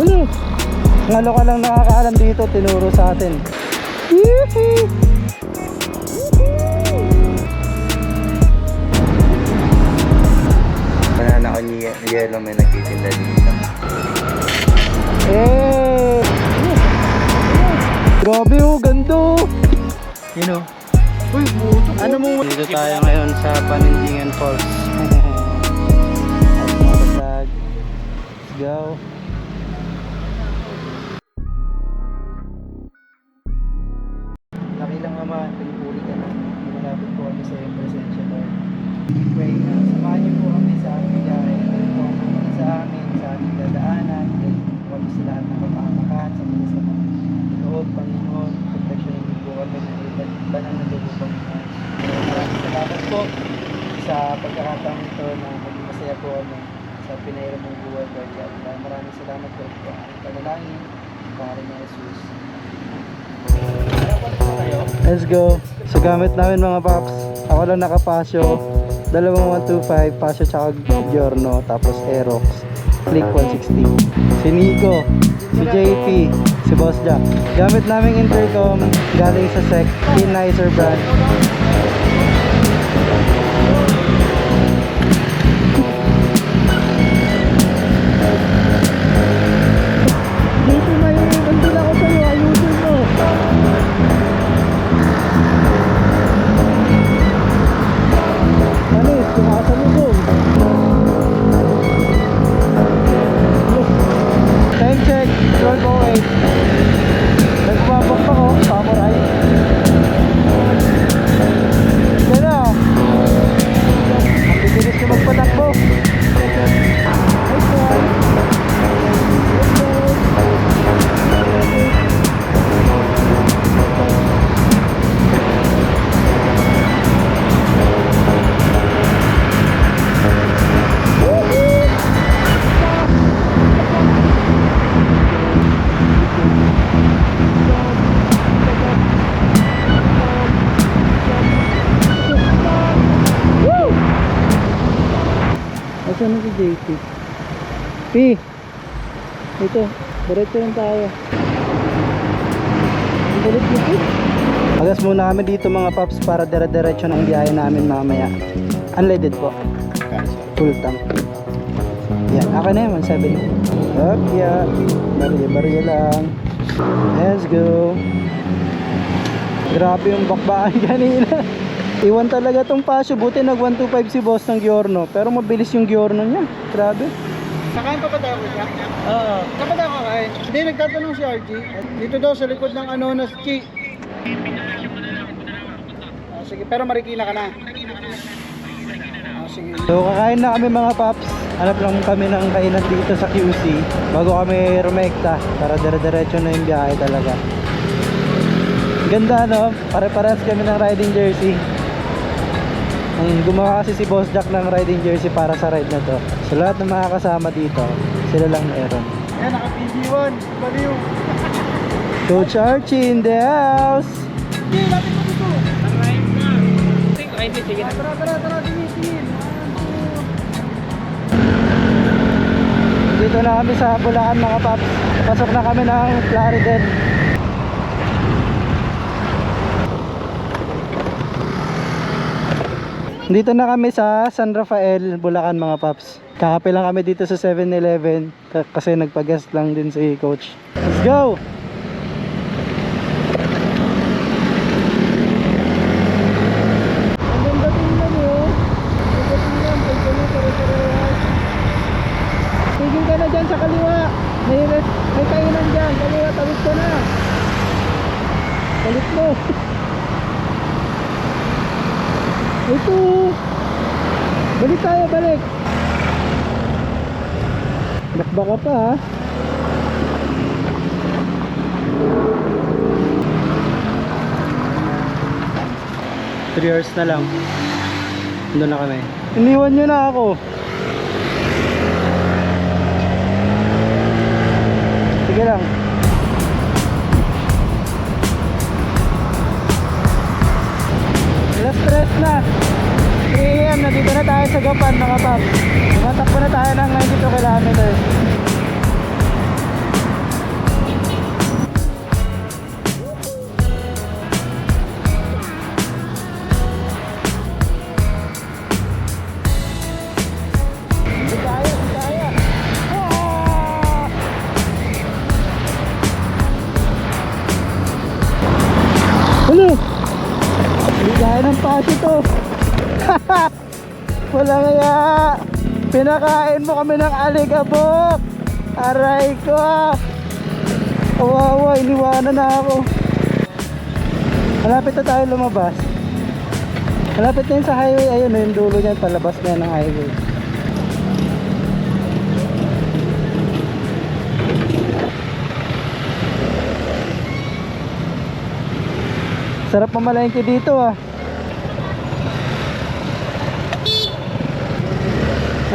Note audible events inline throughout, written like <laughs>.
Ano? Ngalo ka lang nakakaalam dito, tinuro sa atin. Yee! Banana ko ni Yellow may nagtitinda dito. Eh! Grabe oh, gando! Yun oh. Uy, buto Ano mo? Dito tayo ngayon sa Panindingan Falls. Go. Go. Sa gamit namin mga paps, ako lang nakapasyo. Dalawang 125, pasyo tsaka Giorno, tapos Aerox. Click 160. Si Nico, si JP, si Boss Jack. Gamit naming intercom, galing sa SEC, Nicer brand. P! Ito, diretso lang tayo. Ang galit nito. Agas muna kami dito mga paps para dire-diretso ng biyahe namin mamaya. Unleaded po. Full tank. Yan, akin na yun, 170. Up, yeah. Barya-barya lang. Let's go. Grabe yung bakbakan <laughs> kanina. Iwan talaga tong pasyo. Buti nag 125 si boss ng Giorno. Pero mabilis yung Giorno niya. Grabe. Sakain pa ba tayo siya? Oo. Saan ba tayo kakain? Hindi, nagtatanong si RG. Dito daw sa likod ng ano na Chi. Ah, sige, pero marikina ka na. Ah, sige. So kakain na kami mga paps. Hanap lang kami ng kainan dito sa QC bago kami rumekta para dire-diretso na yung biyahe talaga. Ganda no? Pare-parehas kami ng riding jersey. Ang gumawa kasi si Boss Jack ng riding jersey para sa ride na to. Sa lahat ng mga kasama dito, sila lang meron. Ayan, naka-PG1. Baliw. Coach Archie in the house! Hindi, lapit mo dito. Ah, Tara, tara, tara. Tingin, tingin. Dito na kami sa Bulacan mga paps. Pasok na kami ng Clariden. Dito na kami sa San Rafael, Bulacan mga paps. Kakape lang kami dito sa 7-Eleven ka- kasi nagpa-guest lang din si coach. Let's go! Ang ganda tingnan eh. Ang ganda tingnan, pagkali pare-parehas. Tigil ka na dyan sa kaliwa. May, res- may kainan dyan. Kaliwa, tawid ka na. Balik mo. Ito. Balik tayo, balik. Bakba ka pa ha. Three hours na lang. Doon na kami. Iniwan nyo na ako. Sige lang. Alas stress na. 3 a.m. nandito na tayo sa Gapan mga pap. Tumatakbo na tayo ng 92 kilometers. Hindi kaya ng pasi to. <laughs> Wala kaya. Pinakain mo kami ng aligabok. Aray ko. Kawawa, iniwanan na ako. Malapit na tayo lumabas. Malapit na sa highway. Ayun, yung dulo niyan. Palabas na ng highway. Sarap mamalengke dito ah.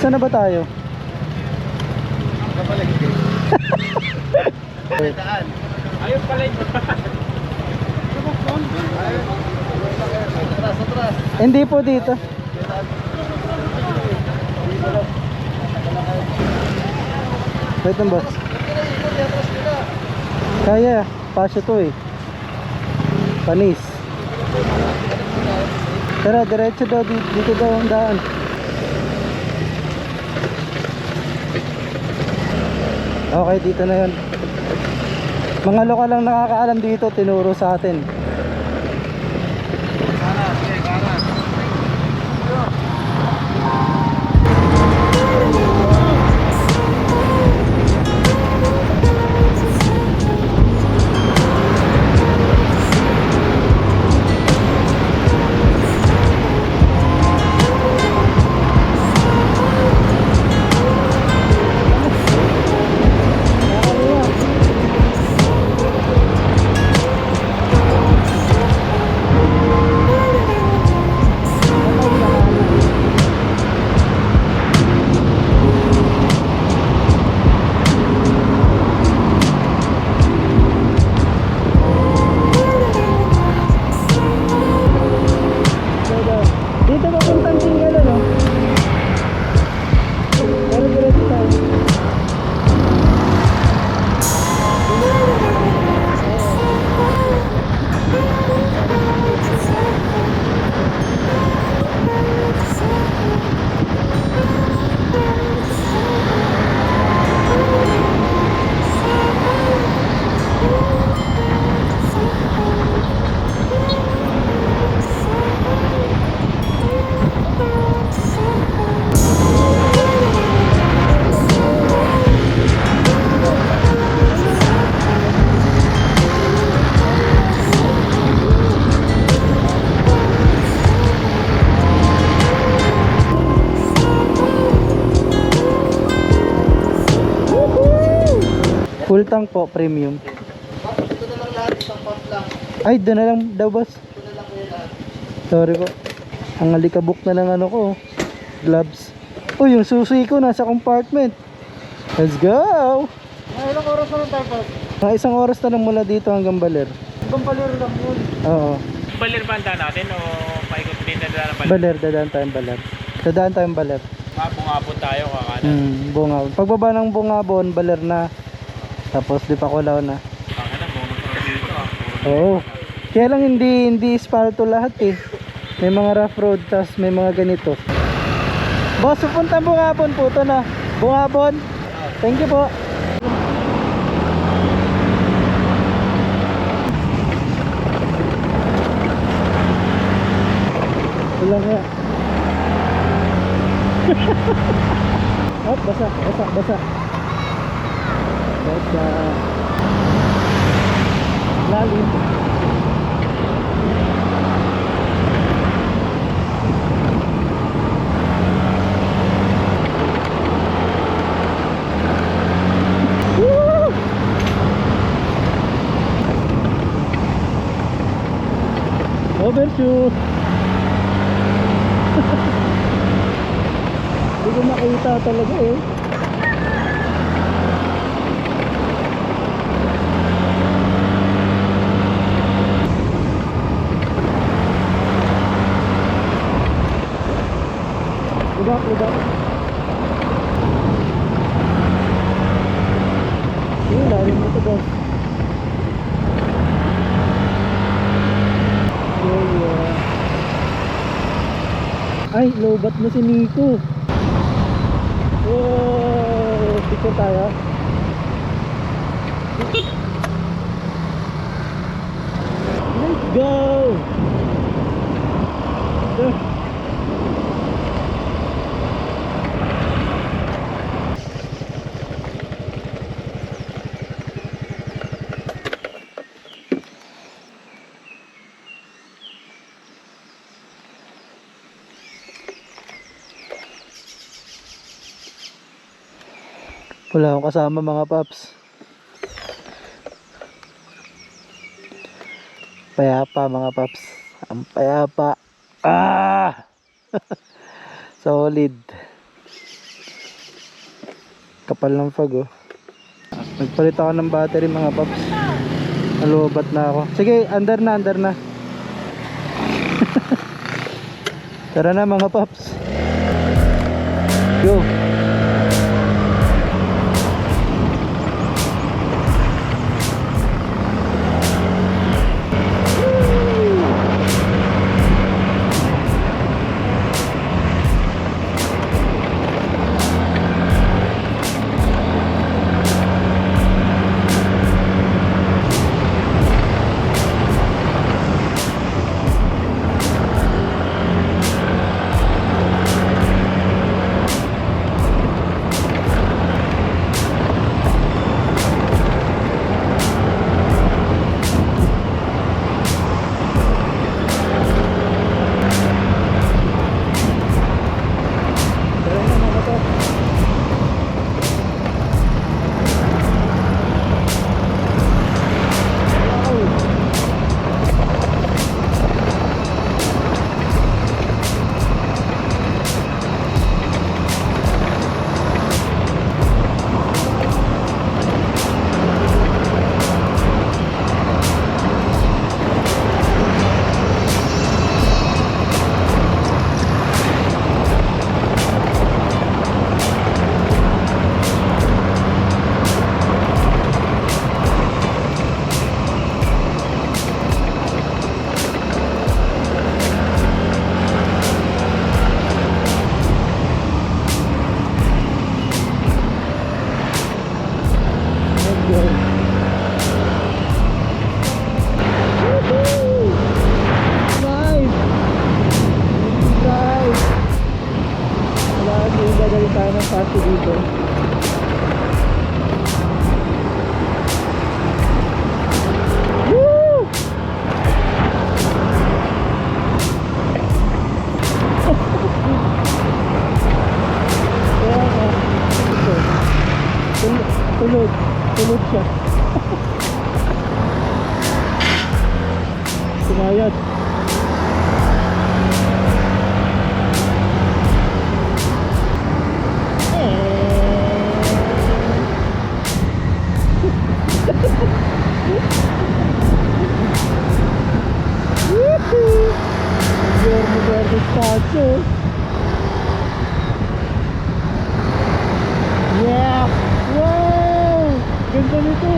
Nasaan na ba tayo? Ayun pala yun. Hindi po dito. Wait lang boss. Kaya, pasyo to eh. Panis. Tara, diretso daw dito, dito daw ang daan. Okay, dito na yun. Mga lokal lang nakakaalam dito, tinuro sa atin. Full tank po, premium. Ito na lang lahat, isang pump lang. Ay, doon na lang daw boss. Ito na lang po yan lahat. Sorry po. Ang alikabok na lang ano ko. Gloves. Oh, yung susi ko nasa compartment. Let's go! Mga ilang oras na lang tayo pa? Mga isang oras na lang mula dito hanggang Baler. Ibang palero lang yun. Oo. Balir ba ang daan natin o paikot din na daan ng balir? Baler, dadaan tayong Baler. Dadaan tayong Baler. Ah, bungapon tayo kakanan. Hmm, bungabon. Pagbaba ng bungabon, Baler na. Tapos di pa kulaw na. Ah. Oo. Kaya lang hindi hindi espalto lahat eh. May mga rough road tas may mga ganito. Boss, pupunta bungabon po to na. Bungabon. Thank you po. Wala kaya. <laughs> oh, basa, basa, basa. Basa. Lalim. Woo! Overshoot. <laughs> Hindi ko makita talaga eh. Lubak, lubak. Yung lalim mo to boss. Yeah, yeah. Ay, lobat na si Nico. Oh, picture tayo. Let's go! Wala akong kasama mga paps. Payapa mga paps. Ang payapa. Ah! <laughs> Solid. Kapal ng fog oh. Nagpalit ako ng battery mga paps. Nalubat na ako. Sige, under na, under na. <laughs> Tara na mga paps. Go. Tulog, tulog siya. <laughs> Sumayad. Woohoo! Guillermo Verde Statue. Yeah! Wow! Ganda nito!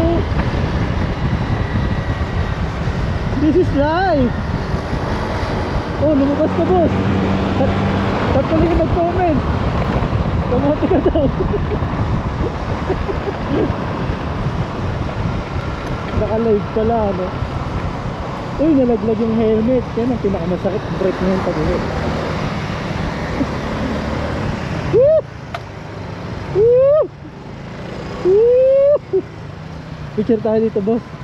This is life! Oh, lumabas ka boss! Tat Tatuli ka nag-comment! Kamote ka daw! <laughs> Naka-live pala, ano? Uy, nalaglag yung helmet. Yan ang pinakamasakit. Break mo yung pag-uwi. <laughs> Picture tayo dito, boss.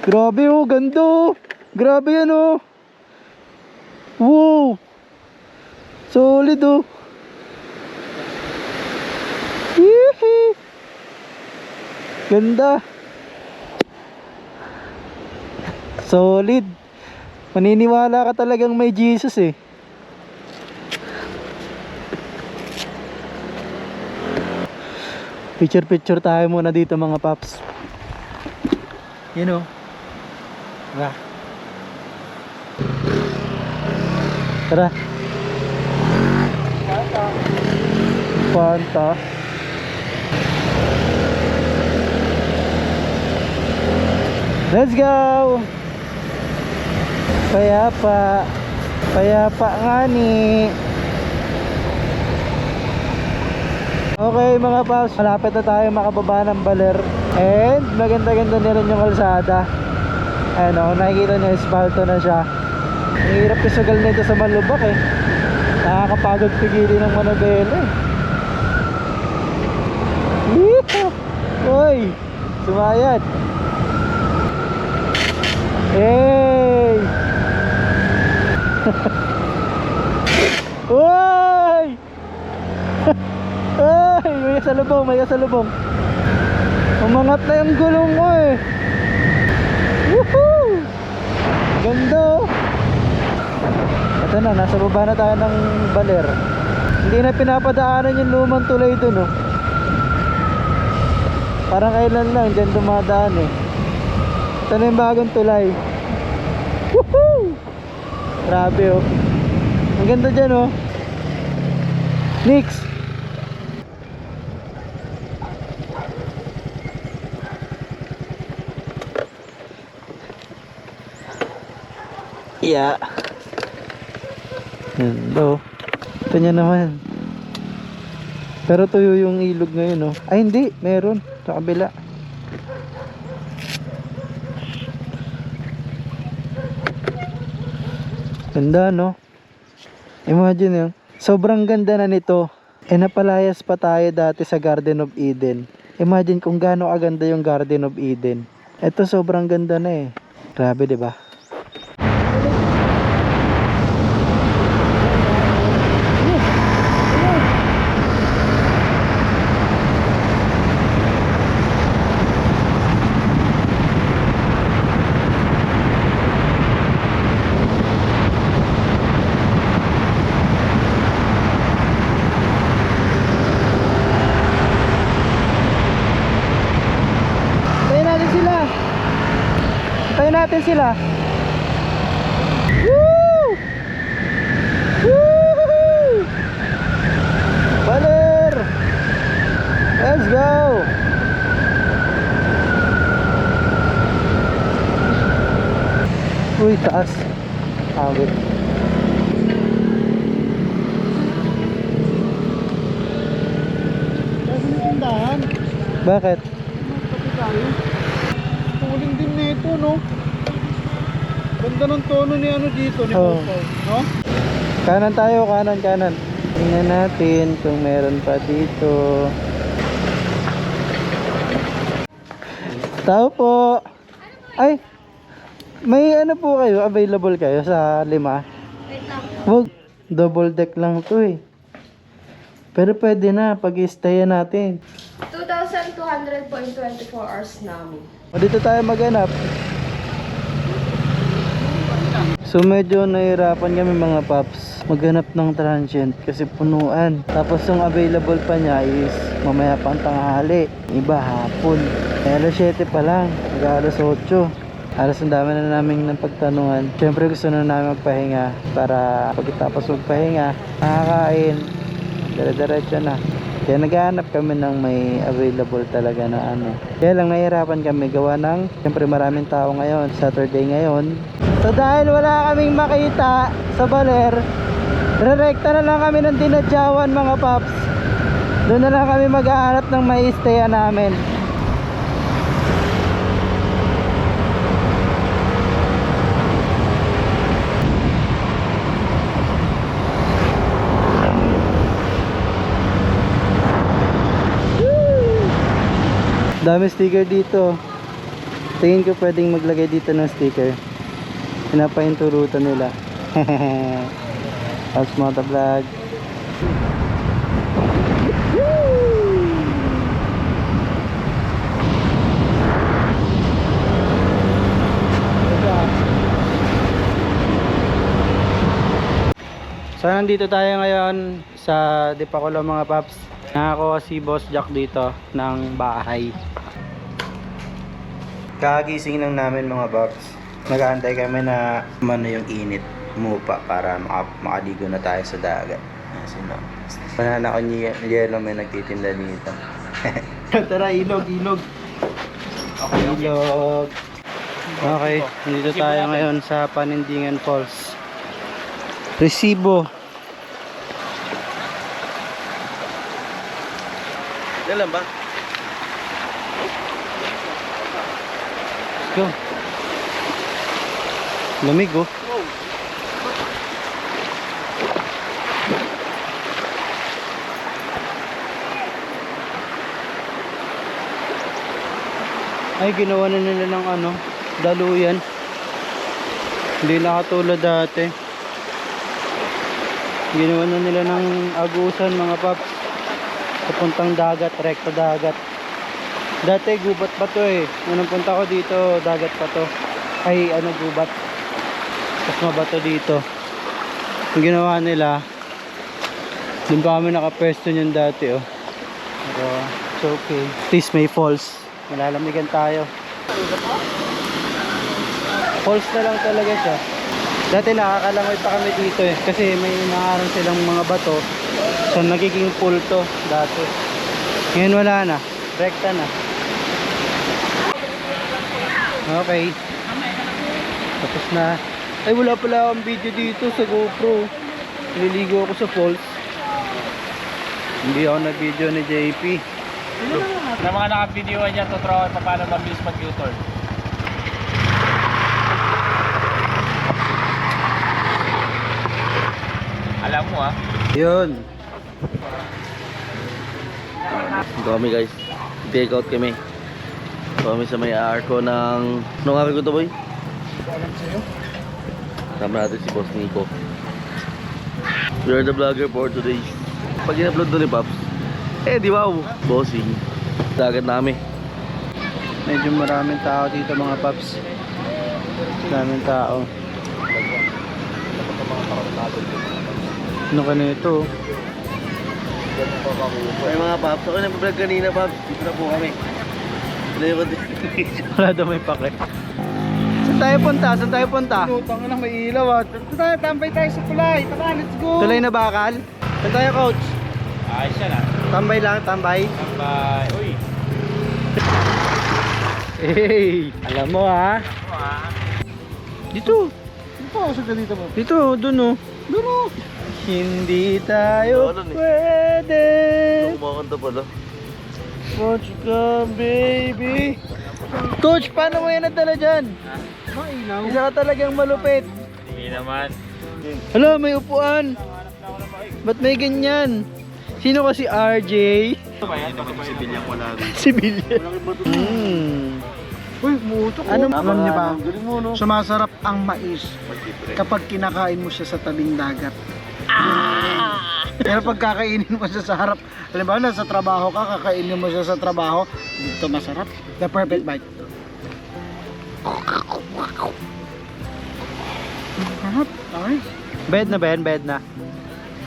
Grabe oh, ganda oh. Grabe yan oh. Wow. Solid oh. Ganda. Solid. Maniniwala ka talagang may Jesus eh. Picture picture tayo muna dito mga paps. You know. Diba? Tara. Fanta. Let's go! Payapa. Payapa nga ni. Okay mga paps, malapit na tayo makababa ng baler. And maganda-ganda na rin yung kalsada. Ano, nakikita niyo, espalto na siya. Ang hirap kasugal nito sa malubak eh. Nakakapagod pigilin ng manabela eh. Yeehaw! Uy! Sumayad! Hey! <laughs> Uy! <laughs> Ay, may kasalubong, may kasalubong. Umangat na yung gulong ko eh. Woohoo! Oh. Ito na, nasa baba na tayo ng baler. Hindi na pinapadaanan yung lumang tulay dun oh. Parang kailan lang, dyan dumadaan eh. Ito na yung bagong tulay. Woohoo! Grabe oh. Ang ganda dyan oh. Nix! Yeah. Hello. Ito niya naman. Pero tuyo yung ilog ngayon, oh. Ay, hindi. Meron. Sa kabila. Ganda, no? Imagine yun. Sobrang ganda na nito. E napalayas pa tayo dati sa Garden of Eden. Imagine kung gaano kaganda yung Garden of Eden. Ito sobrang ganda na eh. Grabe, 'di ba? Tayo natin sila. Tayo natin sila. Woo! Woo! Let's go! Uy, taas. Awit. Bakit? Tuling din nito, no? Ganda ng tono ni ano dito, ni Oo. Pawpaw, no? Kanan tayo, kanan, kanan. Tingnan natin kung meron pa dito. Tao po. Ay, may ano po kayo, available kayo sa lima? Wag, double deck lang to eh. Pero pwede na, pag-stayan natin. 2,200 po in 24 hours namin. O dito tayo maghanap. So medyo nahirapan kami mga paps maghanap ng transient kasi punuan. Tapos yung available pa niya is mamaya pang tanghali. Iba hapon. Eh, alas 7 pa lang. Mag alas 8. Alas ang dami na namin ng pagtanungan. Siyempre gusto na namin magpahinga para pagkatapos magpahinga, nakakain, dire-diretso na. Kaya naghahanap kami ng may available talaga na ano. Kaya lang nahihirapan kami gawa ng siyempre maraming tao ngayon, Saturday ngayon. So dahil wala kaming makita sa baler, rerekta na lang kami ng dinadyawan mga paps. Doon na lang kami maghahanap ng may stayan namin. Dami sticker dito. Tingin ko pwedeng maglagay dito ng sticker. Pinapahinturutan nila. House Moto Vlog. So nandito tayo ngayon sa Dipaculo mga paps. Nakakuha si Boss Jack dito ng bahay. Kakagising lang namin mga box. Nag-aantay kami na umano yung init. umupa para maka, makaligo na tayo sa dagat. Kasi no. Banana ko ni yellow may nagtitinda dito. <laughs> <laughs> Tara, ilog, ilog. Ilog. Okay, dito tayo ngayon sa Panindingan Falls. Resibo. Kailan ba? Let's go. Lamig oh. Ay, ginawa na nila ng ano, daluyan. Hindi na katulad dati. Ginawa na nila ng agusan mga paps. Papuntang dagat, rekta dagat. Dati gubat pa to eh. Nung punta ko dito, dagat pa to. Ay, ano gubat. Tapos mabato dito. Yung ginawa nila, dun pa kami nakapwesto niyan dati oh. Pero, it's okay. At least may falls. Malalamigan tayo. Falls na lang talaga siya. Dati nakakalangoy pa kami dito eh. Kasi may naharang silang mga bato. So nagiging pool to dati. Ngayon wala na. Rekta na. Okay. Tapos na. Ay wala pala akong video dito sa GoPro. Nililigo ako sa falls. Hindi ako na video ni JP. Na mga naka-videoan dyan, tuturuan pa paano mabilis mag-U-turn. Alam mo ah. Yun. Kami guys. Take out kami. Kami sa may arko ng... Anong arko to boy? Tama natin si Boss Nico. We are the vlogger for today. Pag in-upload doon ni Pops, eh di wow, bossing. Dagat namin. Medyo maraming tao dito mga paps. Maraming tao. Ano ka na ito? Ay mga Pops, ako nag-vlog kanina Pops. Dito na po kami. Wala daw may pake. Tayo punta? Saan tayo punta? Lutang na may ilaw at. Ito tayo, tambay tayo sa kulay. Tara, let's go. Tulay na bakal? Saan tayo coach? Ayos yan ah. Tambay lang, tambay. Tambay. Uy. Hey! Alam mo ha? Ano ah. Dito. Ano pa ako sa dito mo? Dito, dun oh. Dun oh. Hindi tayo Wala, eh. pwede. Kumakanta pala. Won't you come, baby? Coach, paano mo yan nadala dyan? Mainaw. Isa ka talagang malupit. Hindi naman. Hala, may upuan. Ba't may ganyan? Sino kasi RJ? Ba yan? Ito ba yan? Civilian. <laughs> Hmm. Uy, muto ko. Ano- Alam niyo ba? Sumasarap ang mais kapag kinakain mo siya sa tabing dagat. Pero pag kakainin mo siya sa harap, halimbawa nasa trabaho ka, kakainin mo siya sa trabaho, dito masarap. The perfect bite. Bed na Ben, bed na.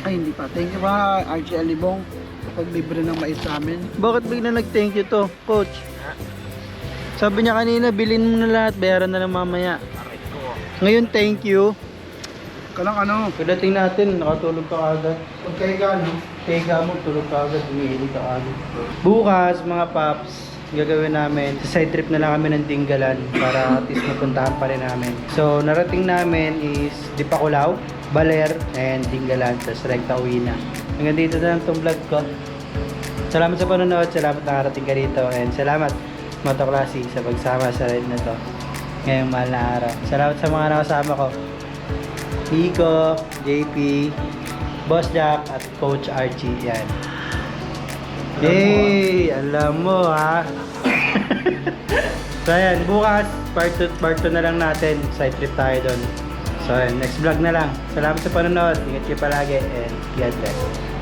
Ay, hindi pa. Thank you ba, RG Alibong, pag libre ng mais sa amin. Bakit bigla nag-thank you to, coach? Sabi niya kanina, bilhin mo na lahat, bayaran na lang mamaya. Ngayon, thank you. Kalang ano, Pagdating natin, nakatulog ka agad. pag kayo ka, no? Teka mo, tulog ka agad, umiili ka agad. Bukas, mga paps, gagawin namin, sa side trip na lang kami ng Dinggalan para at least mapuntahan pa rin namin. So, narating namin is Dipakulaw, Baler, and Dinggalan. Tapos rekta uwi na. Hanggang dito na lang itong vlog ko. Salamat sa panonood, salamat na nakarating ka rito, and salamat Motoklasi sa pagsama sa ride na to ngayong mahal na araw. Salamat sa mga nakasama ko. Nico, JP, Boss Jack, at Coach Archie. Yan. Yay! Alam mo ha. <laughs> so yan, bukas, part 2 part 2 na lang natin. Side trip tayo doon. So next vlog na lang. Salamat sa panonood. Ingat kayo palagi and God bless.